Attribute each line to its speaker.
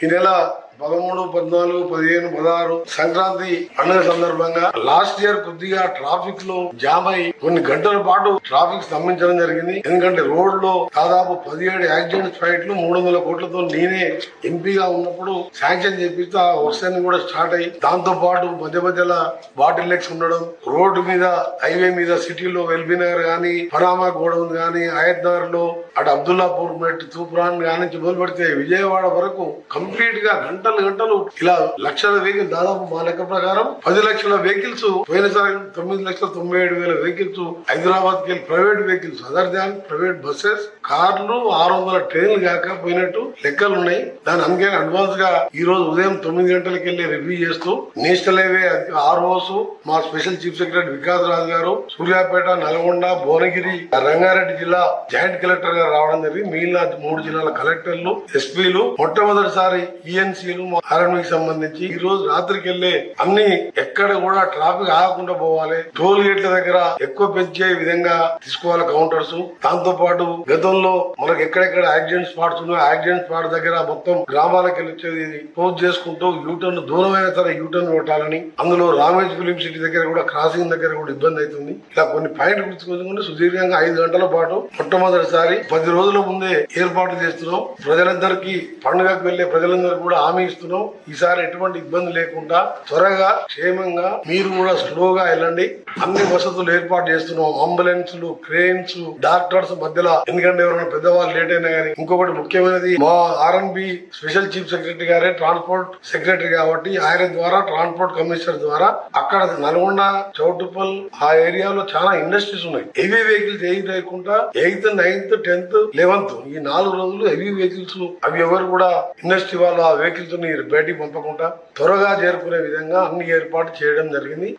Speaker 1: ఈ నెల పదమూడు పద్నాలుగు పదిహేను పదహారు సంక్రాంతి పండుగ సందర్భంగా లాస్ట్ ఇయర్ కొద్దిగా ట్రాఫిక్లో జామ్ అయి కొన్ని గంటల పాటు ట్రాఫిక్ స్తంభించడం జరిగింది. ఎందుకంటే రోడ్లో దాదాపు పదిహేడు యాక్సిడెంట్ ఫైట్లు మూడు వందల కోట్లతో నేనే ఎంపీగా ఉన్నప్పుడు శాంక్షన్ చేపిస్తే ఆ వర్షాన్ని కూడా స్టార్ట్ అయ్యి దాంతో పాటు మధ్య మధ్యలో బాటిల్ లెక్స్ ఉండడం రోడ్డు మీద హైవే మీద సిటీలో ఎల్బీ నగర్ గానీ పనామా గోడౌన్ గానీ ఆయత్నగర్లో అటు అబ్దుల్లాపూర్ మెట్ తూప్రాన్ గానీ మొదలు పెడితే విజయవాడ వరకు కంప్లీట్గా గంట గంటలు గంటలు. ఇలా లక్షల వెహికల్ దాదాపు మా లెక్క ప్రకారం పది లక్షల వెహికల్స్ పోయినసారి తొమ్మిది లక్షల తొంభై ఏడు వేల వెహికల్స్ హైదరాబాద్కి private vehicles other than private buses కార్లు ఆరు వందల ట్రైన్లు కాక పోయినట్టు లెక్కలు ఉన్నాయి. దాని అందుకే అడ్వాన్స్గా ఈ రోజు ఉదయం తొమ్మిది గంటలకు వెళ్ళి రివ్యూ చేస్తూ నేషనల్ హైవే ఆర్ఓస్ మా special chief secretary Vikas Raju garu Suryapet Nalgonda Bhuvanagiri Rangareddy జిల్లా జాయింట్ కలెక్టర్ గారు రావడం జరిగింది. మిగిలిన మూడు జిల్లాల కలెక్టర్లు ఎస్పీలు మొట్టమొదటిసారి ఈఎన్సీలు ఆర్ఎంకి సంబంధించి ఈ రోజు రాత్రికి వెళ్ళే అన్ని ఎక్కడ కూడా ట్రాఫిక్ ఆగకుండా పోవాలి. టోల్ గేట్ల దగ్గర ఎక్కువ పెంచే విధంగా తీసుకోవాలి కౌంటర్స్ దాంతో పాటు గతంలో మనకు ఎక్కడెక్కడ యాక్సిడెంట్ స్పాట్స్ ఉన్నాయో యాక్సిడెంట్ స్పాట్ దగ్గర మొత్తం గ్రామాలకు వెళ్ళి వచ్చేది క్లోజ్ చేసుకుంటూ యూటర్న్ దూరమైన సరే యూటర్న్ కొట్టాలని అందులో రామేజ్ ఫిలిం సిటీ దగ్గర కూడా క్రాసింగ్ దగ్గర కూడా ఇబ్బంది అవుతుంది. ఇలా కొన్ని పాయింట్ గుర్తుకుంటే సుదీర్ఘంగా ఐదు గంటల పాటు మొట్టమొదటిసారి పది రోజుల ముందే ఏర్పాటు చేస్తున్నాం. ప్రజలందరికీ పండుగకు వెళ్ళే ప్రజలందరూ కూడా హామీ ఇస్తున్నాం. ఈసారి ఎటువంటి ఇబ్బంది లేకుండా త్వరగా క్షేమంగా మీరు కూడా స్లోగా వెళ్ళండి. అన్ని వసతులు ఏర్పాటు చేస్తున్నాం. అంబులెన్స్లు క్రేన్స్ డాక్టర్స్ మధ్యలో. ఎందుకంటే ఎవరైనా పెద్దవాళ్ళు లేట్ అయినా కానీ. ఇంకొకటి ముఖ్యమైనది మా R and B special chief secretary గారే ట్రాన్స్పోర్ట్ సెక్రటరీ కాబట్టి ఆయన ద్వారా ట్రాన్స్పోర్ట్ కమిషనర్ ద్వారా అక్కడ నల్గొండ చౌటుపల్ ఆ ఏరియాలో చాలా ఇండస్ట్రీస్ ఉన్నాయి. హెవీ వెహికల్స్ ఏవి లేకుండా ఎయిత్ నైన్త్ టెన్త్ లెవెన్త్ ఈ నాలుగు రోజులు హెవీ వెహికల్స్ అవి ఎవరు కూడా ఇండస్ట్రీ వాళ్ళు ఆ వెహికల్స్ బయటికి పంపకుండా త్వరగా చేరుకునే విధంగా అన్ని ఏర్పాటు చేయడం జరిగింది.